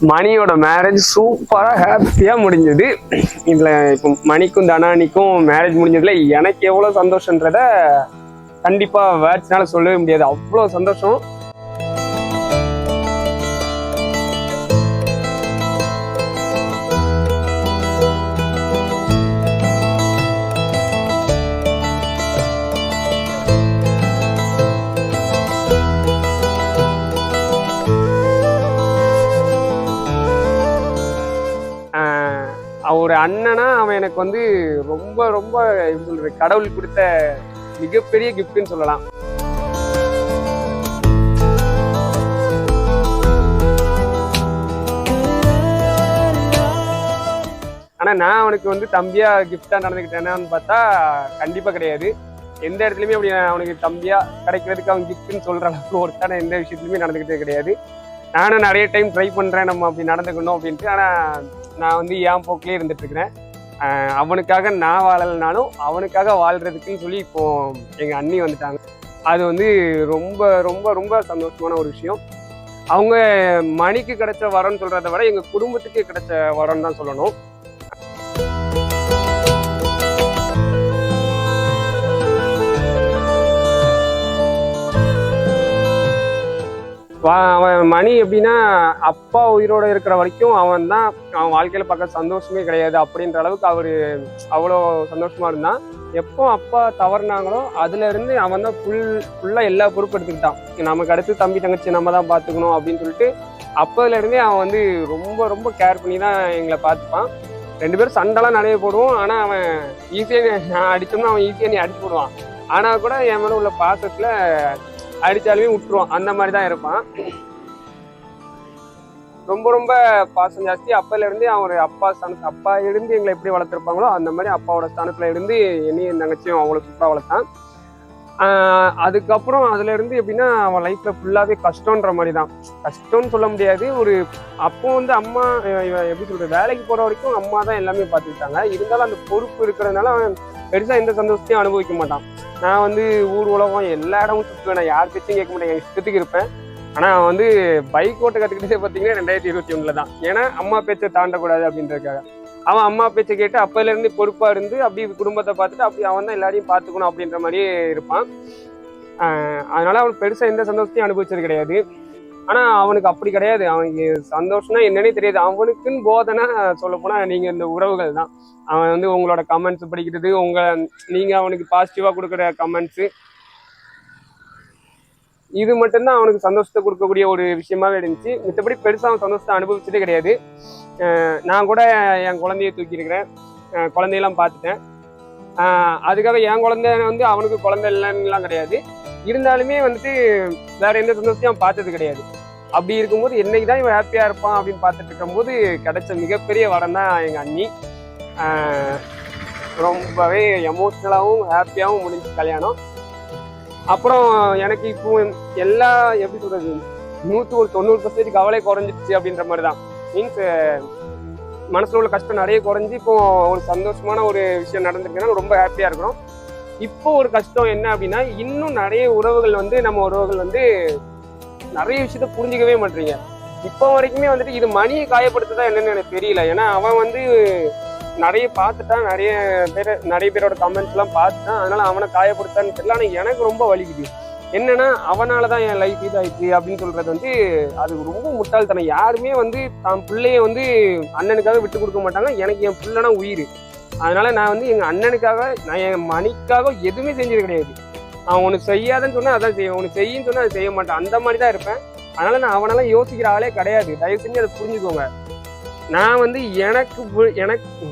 மணியோட மேரேஜ் சூப்பராக ஹாப்பியாக முடிஞ்சது. இதில் இப்போ மணிக்கும் தனானிக்கும் மேரேஜ் முடிஞ்சதில் எனக்கு எவ்வளோ சந்தோஷன்றத கண்டிப்பாக வேர்ட்ஸ்னால சொல்லவே முடியாது. அவ்வளோ சந்தோஷம். எனக்கு வந்து ரொம்ப ரொம்ப எப்படி சொல்றது கடவுள் கொடுத்த மிகப்பெரிய கிஃப்ட்னு சொல்லலாம். ஆனால் நான் அவனுக்கு வந்து தம்பியாக கிஃப்டாக நடந்துக்கிட்டேனான்னு பார்த்தா கண்டிப்பாக கிடையாது. எந்த இடத்துலையுமே அப்படி அவனுக்கு தம்பியாக கிடைக்கிறதுக்கு அவன் கிஃப்ட்னு சொல்கிற அளவுக்கு ஒருத்தான எந்த விஷயத்துலையுமே நடந்துக்கிட்டே கிடையாது. நானும் நிறைய டைம் ட்ரை பண்ணுறேன் நம்ம அப்படி நடந்துக்கணும் அப்படின்ட்டு. ஆனால் நான் வந்து என் போக்கிலே இருந்துட்டுருக்கிறேன் அவனுக்காக நான் வாழலைனாலும் அவனுக்காக வாழ்றதுக்குன்னு சொல்லி இப்போ எங்க அண்ணி வந்துட்டாங்க. அது வந்து ரொம்ப ரொம்ப ரொம்ப சந்தோஷமான ஒரு விஷயம். அவங்க மணிக்கு கிடைச்ச வரம்னு சொல்றதை விட எங்க குடும்பத்துக்கு கிடைச்ச வரம்னு தான் சொல்லணும். அவன் மணி எப்படின்னா அப்பா உயிரோட இருக்கிற வரைக்கும் அவன் தான் அவன் வாழ்க்கையில் பார்க்க சந்தோஷமே கிடையாது அப்படின்ற அளவுக்கு அவர் அவ்வளோ சந்தோஷமாக இருந்தான். எப்போ அப்பா தவறுனாங்களோ அதுலேருந்து அவன் தான் ஃபுல் ஃபுல்லாக எல்லா பொறுப்பு எடுத்துக்கிட்டான் நமக்கு அடுத்து தம்பி தங்கச்சி நம்ம தான் பார்த்துக்கணும் அப்படின்னு சொல்லிட்டு அப்போதுலேருந்தே அவன் வந்து ரொம்ப ரொம்ப கேர் பண்ணி தான் எங்களை பார்த்துப்பான். ரெண்டு பேரும் சண்டைலாம் நிறைய போடுவோம். ஆனால் அவன் ஈஸியாக நான் அடித்தோம்னா அவன் ஈஸியாக நீ அடிச்சு போடுவான். ஆனால் கூட என் மேலே உள்ள பாசத்தில் அடித்தாலுமே விட்டுருவான். அந்த மாதிரி தான் இருப்பான். ரொம்ப ரொம்ப பாசம் ஜாஸ்தி. அப்பையில அவர் அவன் ஒரு அப்பா ஸ்தானத்து அப்பா இருந்து எங்களை எப்படி வளர்த்துருப்பாங்களோ அந்த மாதிரி அப்பாவோட ஸ்தானத்தில் இருந்து என்னையும் என் தங்கச்சியும் அவ்வளோ சூப்பராக வளர்த்தான். அதுக்கப்புறம் அதுலேருந்து எப்படின்னா அவன் லைஃப்பில் ஃபுல்லாகவே கஷ்டன்ற மாதிரி தான் கஷ்டம்னு சொல்ல முடியாது. ஒரு அப்போ வந்து அம்மா இவன் எப்படி சொல்கிறது வேலைக்கு போகிற வரைக்கும் அம்மா தான் எல்லாமே பார்த்துக்கிட்டாங்க. இருந்தாலும் அந்த பொறுப்பு இருக்கிறதுனால அவன் பெருசாக எந்த சந்தோஷத்தையும் அனுபவிக்க மாட்டான். நான் வந்து ஊர் உலகம் எல்லா இடமும் சுற்றுவேன் நான் யார் பேச்சும் கேட்க மாட்டேன். என் இஷ்டத்துக்கு இருப்பேன். ஆனால் அவன் வந்து பைக் ஓட்ட கற்றுக்கிட்டே பார்த்தீங்கன்னா ரெண்டாயிரத்தி இருபத்தி ஒன்றில் தான். ஏன்னா அம்மா பேச்சை தாண்டக்கூடாது அப்படின்றதுக்காக. அவன் அம்மா பேச்சை கேட்டு அப்போலேருந்து பொறுப்பாக இருந்து அப்படி குடும்பத்தை பார்த்துட்டு அப்படி அவன் தான் எல்லாரையும் பார்த்துக்கணும் அப்படின்ற மாதிரியே இருப்பான். அதனால் அதனால அவன் பெருசாக எந்த சந்தோஷத்தையும் அனுபவிச்சது கிடையாது. ஆனா அவனுக்கு அப்படி கிடையாது. அவனுக்கு சந்தோஷம்னா என்னன்னே தெரியாது. அவனுக்குன்னு போதனை சொல்ல போனா நீங்க இந்த உறவுகள் தான். அவன் வந்து உங்களோட கமெண்ட்ஸ் படிக்கிறது உங்க நீங்க அவனுக்கு பாசிட்டிவா கொடுக்குற கமெண்ட்ஸ் இது மட்டும்தான் அவனுக்கு சந்தோஷத்தை கொடுக்கக்கூடிய ஒரு விஷயமாவே இருந்துச்சு. மித்தபடி பெருசா அவன் சந்தோஷத்தை அனுபவிச்சதே கிடையாது. நான் கூட என் குழந்தைய தூக்கியிருக்கிறேன் குழந்தையெல்லாம் பார்த்துட்டேன். அதுக்காக என் குழந்தை வந்து அவனுக்கு குழந்தை இல்லைன்னுலாம் கிடையாது. இருந்தாலுமே வந்துட்டு வேற எந்த சந்தோஷத்தையும் பார்த்தது கிடையாது. அப்படி இருக்கும்போது என்னைக்கு தான் இவன் ஹாப்பியாக இருப்பான் அப்படின்னு பார்த்துட்டு இருக்கும்போது கிடைச்ச மிகப்பெரிய வரம் தான் எங்கள் அண்ணி ரொம்பவே எமோஷ்னலாகவும் ஹாப்பியாகவும் முடிஞ்சு கல்யாணம். அப்புறம் எனக்கு இப்போ எல்லா எப்படி சொல்கிறது நூற்று ஒரு தொண்ணூறு பர்சன்டேஜ் கவலை குறைஞ்சிடுச்சு அப்படின்ற மாதிரி தான் மீன்ஸ் மனசில் உள்ள கஷ்டம் நிறைய குறைஞ்சி இப்போ ஒரு சந்தோஷமான ஒரு விஷயம் நடந்திருக்குன்னா ரொம்ப ஹாப்பியாக இருக்கிறோம். இப்போ ஒரு கஷ்டம் என்ன அப்படின்னா இன்னும் நிறைய உறவுகள் வந்து நம்ம உறவுகள் வந்து நிறைய விஷயத்த புரிஞ்சிக்கவே மாட்டீங்க. இப்போ வரைக்குமே வந்துட்டு இது மணியை காயப்படுத்துதா என்னன்னு எனக்கு தெரியல. ஏன்னா அவன் வந்து நிறைய பார்த்துட்டான். நிறைய பேர் நிறைய பேரோட கமெண்ட்ஸ் எல்லாம் பார்த்துட்டான். அதனால அவனை காயப்படுத்தான்னு தெரியல. ஆனால் எனக்கு ரொம்ப வலிக்குது. என்னன்னா அவனால தான் என் லைஃப் இதாயிடுச்சு அப்படின்னு சொல்றது வந்து அது ரொம்ப முட்டாள்தனம். யாருமே வந்து தான் பிள்ளைய வந்து அண்ணனுக்காக விட்டு கொடுக்க மாட்டாங்க. எனக்கு என் பிள்ளைனா உயிர். அதனால நான் வந்து எங்க அண்ணனுக்காக நான் என் மணிக்காக எதுவுமே செஞ்சது கிடையாது. அவன் உனக்கு செய்யாதுன்னு சொன்னா அதான் செய்வேன். உனக்கு செய்யுன்னு சொன்னா அதை செய்ய மாட்டேன். அந்த மாதிரி தான் இருப்பேன். அதனால நான் அவனெல்லாம் யோசிக்கிற ஆளே கிடையாது. தயவு செஞ்சு அதை புரிஞ்சுக்கோங்க. நான் வந்து எனக்கு பு- எனக்கு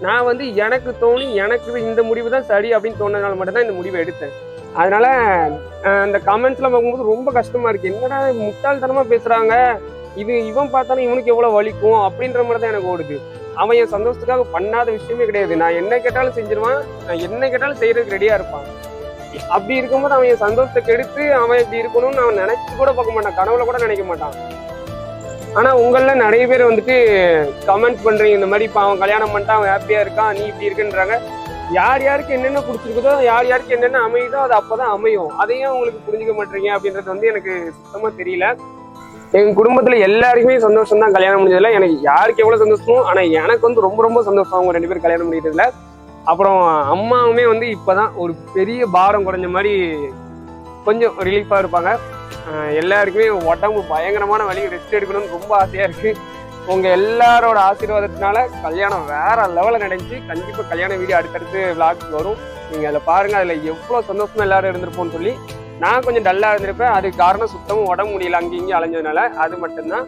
நான் வந்து எனக்கு தோணி எனக்கு இந்த முடிவு தான் சரி அப்படின்னு தோணுனால மட்டும்தான் இந்த முடிவை எடுத்தேன். அதனால அந்த கமெண்ட்ஸ்லாம் பார்க்கும்போது ரொம்ப கஷ்டமா இருக்கு. என்னடா முட்டாள்தனமா பேசுறாங்க? இது இவன் பார்த்தாலும் இவனுக்கு எவ்வளவு வலிக்கும்? அப்படின்ற மாதிரி தான் எனக்கு ஓடுது. அவன் என் சந்தோஷத்துக்காக பண்ணாத விஷயமே கிடையாது. நான் என்ன கேட்டாலும் செஞ்சிருவான். நான் என்ன கேட்டாலும் செய்யறதுக்கு ரெடியா இருப்பான். அப்படி இருக்கும்போது அவன் என் சந்தோஷத்தை கெடுத்து அவன் இப்படி இருக்கணும்னு அவன் நினைச்சு கூட பார்க்க மாட்டான். கனவுல கூட நினைக்க மாட்டான். ஆனா உங்கள நிறைய பேர் வந்துட்டு கமெண்ட் பண்றீங்க. இந்த மாதிரி இப்போ அவன் கல்யாணம் பண்ணிட்டான் அவன் ஹாப்பியா இருக்கான் நீ இப்படி இருக்குன்றாங்க. யார் யாருக்கு என்னென்ன பிடிச்சிருக்குதோ யார் யாருக்கு என்னென்ன அமையுதோ அது அப்பதான் அமையும். அதையும் உங்களுக்கு புரிஞ்சுக்க மாட்டீங்க அப்படின்றது வந்து எனக்கு சுத்தமா தெரியல. எங்கள் குடும்பத்தில் எல்லாருக்குமே சந்தோஷம் தான் கல்யாணம் முடிஞ்சதில்ல எனக்கு யாருக்கு எவ்வளோ சந்தோஷமோ ஆனால் எனக்கு வந்து ரொம்ப ரொம்ப சந்தோஷம். அவங்க ரெண்டு பேரும் கல்யாணம் முடிக்கிறதுல அப்புறம் அம்மாவுமே வந்து இப்பதான் ஒரு பெரிய பாரம் குறைஞ்ச மாதிரி கொஞ்சம் ரிலீஃபாக இருப்பாங்க. எல்லாருக்குமே உடம்பு பயங்கரமான வழி ரெஸ்ட் எடுக்கணும்னு ரொம்ப ஆசையாக இருக்குது உங்கள் எல்லாரோட ஆசீர்வாதத்தினால கல்யாணம் வேற லெவலில் நடந்துச்சு. கண்டிப்பாக கல்யாண வீடியோ அடுத்தடுத்து விளாக்ஸ் வரும். நீங்கள் அதில் பாருங்கள் அதில் எவ்வளோ சந்தோஷமாக எல்லாரும் இருந்திருப்போம்னு சொல்லி நான் கொஞ்சம் டல்லாக இருந்திருப்பேன். அதுக்கு காரணம் சுத்தமும் உடம்பு முடியல அங்கேயும் இங்கேயும் அலைஞ்சதுனால. அது மட்டும்தான்.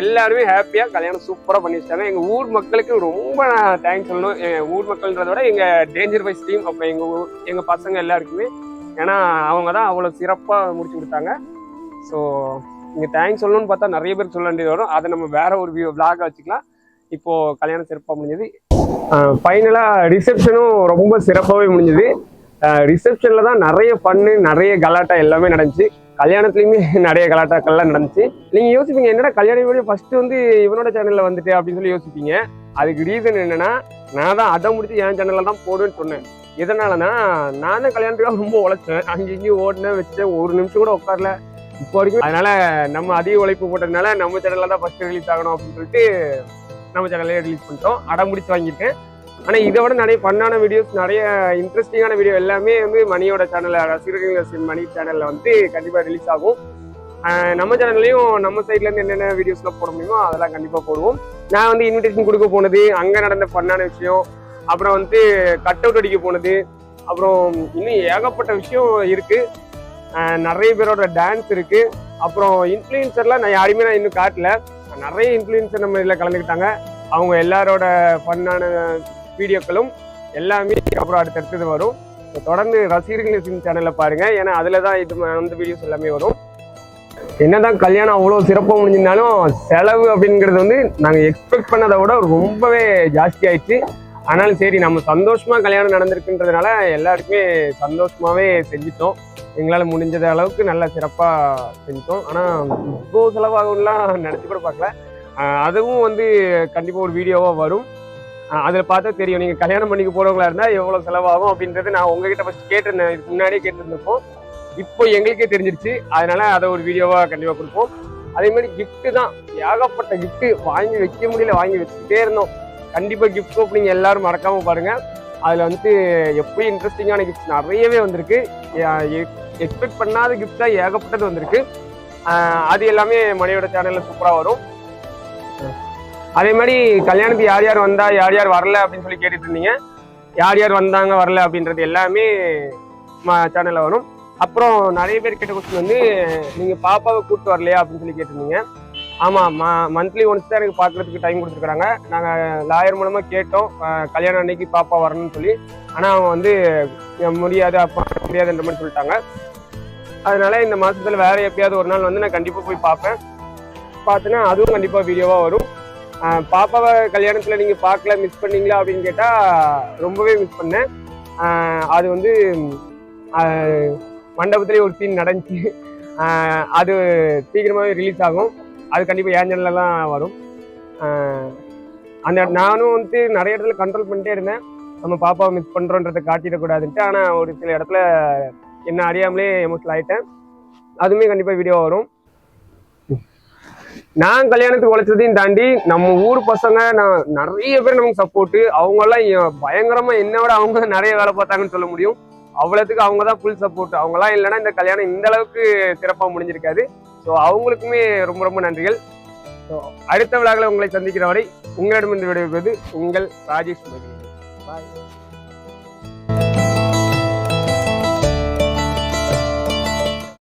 எல்லாருமே ஹாப்பியாக கல்யாணம் சூப்பராக பண்ணி வச்சிட்டாங்க எங்கள் ஊர் மக்களுக்கு ரொம்ப நான் தேங்க்ஸ் சொல்லணும். எங்கள் ஊர் மக்கள்ன்றத விட எங்கள் டேஞ்சர் வைஸ் டீம் அப்போ எங்கள் ஊர் எங்கள் பசங்க எல்லாருக்குமே. ஏன்னா அவங்க தான் அவ்வளோ சிறப்பாக முடிச்சு கொடுத்தாங்க. ஸோ இங்கே தேங்க்ஸ் சொல்லணும்னு பார்த்தா நிறைய பேர் சொல்ல வேண்டியது வரும். அதை நம்ம வேற ஒரு வியூ விளாக வச்சுக்கலாம். இப்போது கல்யாணம் சிறப்பாக முடிஞ்சது. ஃபைனலாக ரிசப்ஷனும் ரொம்ப சிறப்பாகவே முடிஞ்சது. ரிசப்ஷனில் தான் நிறைய பண்ணு நிறைய கலாட்டா எல்லாமே நடந்துச்சு. கல்யாணத்துலையுமே நிறைய கலாட்டாக்கள்லாம் நடந்துச்சு. நீங்கள் யோசிப்பீங்க என்னடா கல்யாணம் வீடியோ ஃபர்ஸ்ட் வந்து இவனோட சேனலில் வந்துட்டு அப்படின்னு சொல்லி யோசிப்பீங்க. அதுக்கு ரீசன் என்னன்னா நான் தான் அதை முடிச்சு என் சேனலில் தான் போடுவேன்னு சொன்னேன். எதனாலனா நான் தான் கல்யாணத்துக்காக ரொம்ப உழைச்சேன். அங்கே இங்கேயும் ஓடினேன் வச்சேன் ஒரு நிமிஷம் கூட உட்காரல. இப்போ வரைக்கும் அதனால நம்ம அதிக உழைப்பு போட்டதுனால நம்ம சேனல்ல தான் ஃபர்ஸ்ட் ரிலீஸ் ஆகணும் அப்படின்னு சொல்லிட்டு நம்ம சேனல்லே ரிலீஸ் பண்ணிட்டோம். அடம் முடிச்சு வாங்கியிருக்கேன். ஆனால் இதை விட நிறைய பண்ணான வீடியோஸ் நிறைய இன்ட்ரெஸ்டிங்கான வீடியோ எல்லாமே வந்து மணியோட சேனலில் ரசிகர்கள் மணி சேனலில் வந்து கண்டிப்பாக ரிலீஸ் ஆகும். நம்ம சேனல்லையும் நம்ம சைட்லேருந்து என்னென்ன வீடியோஸ்லாம் போட முடியுமோ அதெல்லாம் கண்டிப்பாக போடுவோம். நான் வந்து இன்விடேஷன் கொடுக்க போனது அங்கே நடந்த பண்ணான விஷயம் அப்புறம் வந்து கட் அவுட் அடிக்க போனது அப்புறம் இன்னும் ஏகப்பட்ட விஷயம் இருக்குது நிறைய பேரோட டான்ஸ் இருக்குது அப்புறம் இன்ஃப்ளூயன்சர்லாம் நான் யாரையுமே நான் இன்னும் காட்டல. நிறைய இன்ஃப்ளூயன்சர் நம்ம இதில் கலந்துக்கிட்டாங்க. அவங்க எல்லாரோட ஃபன்னான வீடியோக்களும் எல்லாமே அப்புறம் அடுத்தடுத்தது வரும். தொடர்ந்து ரசிகர்கள் சேனலில் பாருங்கள் ஏன்னா அதில் தான் இது அந்த வீடியோஸ் எல்லாமே வரும். என்னதான் கல்யாணம் அவ்வளோ சிறப்பாக முடிஞ்சிருந்தாலும் செலவு அப்படிங்கிறது வந்து நாங்கள் எக்ஸ்பெக்ட் பண்ணதை விட ரொம்பவே ஜாஸ்தி ஆயிடுச்சு. ஆனாலும் சரி நம்ம சந்தோஷமாக கல்யாணம் நடந்திருக்குன்றதுனால எல்லாருக்குமே சந்தோஷமாகவே செஞ்சிட்டோம். எங்களால் முடிஞ்சத அளவுக்கு நல்லா சிறப்பாக செஞ்சிட்டோம். ஆனால் இவ்வளோ செலவாகும்லாம் நினச்சி கூட பார்க்கல. அதுவும் வந்து கண்டிப்பாக ஒரு வீடியோவாக வரும். அதில் பார்த்தா தெரியும். நீங்கள் கல்யாணம் பண்ணிக்க போகிறவங்களா இருந்தால் எவ்வளோ செலவாகும் அப்படின்றது நான் உங்ககிட்ட ஃபஸ்ட் கேட்டிருந்தேன். இதுக்கு முன்னாடியே கேட்டிருந்தப்போ. இப்போ எங்களுக்கே தெரிஞ்சிருச்சு. அதனால அதை ஒரு வீடியோவாக கண்டிப்பாக கொடுப்போம். அதே மாதிரி கிஃப்ட்டு தான். ஏகப்பட்ட கிஃப்ட்டு வாங்கி வைக்க முடியல. வாங்கி வச்சுக்கிட்டே இருந்தோம். கண்டிப்பாக கிஃப்ட் ஓப்பனிங் எல்லாரும் மறக்காமல் பாருங்கள் அதில் வந்துட்டு எப்படி இன்ட்ரெஸ்டிங்கான கிஃப்ட்ஸ் நிறையவே வந்திருக்கு. எக்ஸ்பெக்ட் பண்ணாத gift தான் ஏகப்பட்டது வந்திருக்கு. அது எல்லாமே மணியோட சேனலில் சூப்பராக வரும். அதே மாதிரி கல்யாணத்துக்கு யார் யார் வந்தா யார் யார் வரல அப்படின்னு சொல்லி கேட்டுட்டு இருந்தீங்க யார் யார் வந்தாங்க வரல அப்படின்றது எல்லாமே சேனல்ல வரும். அப்புறம் நிறைய பேர் கேட்ட கொஸ்டின் வந்து நீங்க பாப்பாவை கூப்பிட்டு வரலையா அப்படின்னு சொல்லி கேட்டிருந்தீங்க. ஆமா மந்த்லி ஒன்ஸ் தான் எனக்கு பார்க்கறதுக்கு டைம் கொடுத்துருக்காங்க நாங்க லாயர் மூலமா கேட்டோம் கல்யாணம் அன்னைக்கு பாப்பா வரணும்னு சொல்லி. ஆனா அவங்க வந்து முடியாது அப்போ முடியாதுன்ற மாதிரி சொல்லிட்டாங்க. அதனால இந்த மாசத்துல வேற எப்பயாவது ஒரு நாள் வந்து நான் கண்டிப்பா போய் பார்ப்பேன் பார்த்தேன்னா அதுவும் கண்டிப்பா வீடியோவா வரும். பாப்பாவை கல்யாணத்தில் நீங்கள் பார்க்கல மிஸ் பண்ணீங்களா அப்படின்னு கேட்டால் ரொம்பவே மிஸ் பண்ணேன். அது வந்து ஆஹ் மண்டபத்திலே ஒரு சீன் நடந்துச்சு. அது சீக்கிரமாகவே ரிலீஸ் ஆகும். அது கண்டிப்பாக என் channel வரும். அந்த நானும் வந்து நிறைய இடத்துல கண்ட்ரோல் பண்ணிட்டே இருந்தேன். நம்ம பாப்பாவை மிஸ் பண்ணுறோன்றதை காட்டிடக்கூடாதுன்ட்டு. ஆனால் ஒரு சில இடத்துல என்ன அறியாமலே எமோஷனல் ஆகிட்டேன் அதுவுமே கண்டிப்பாக வீடியோ வரும். நான் கல்யாணத்துக்கு உழைச்சதையும் தாண்டி நம்ம ஊர் பசங்க நான் நிறைய பேர் நமக்கு சப்போர்ட்டு அவங்க எல்லாம் என்ன பயங்கரமா என்னோட அவங்க நிறைய வேலை பார்த்தாங்கன்னு சொல்ல முடியும். அவ்வளோத்துக்கு அவங்க தான் ஃபுல் சப்போர்ட் அவங்கலாம் இல்லைன்னா இந்த கல்யாணம் இந்த அளவுக்கு சிறப்பாக முடிஞ்சிருக்காது. ஸோ அவங்களுக்குமே ரொம்ப ரொம்ப நன்றிகள். ஸோ அடுத்த விழாக்களை உங்களை சந்திக்கிற வரை உங்களிடமிருந்து விடைபெறுவது உங்கள் ராஜேஷ் பாய்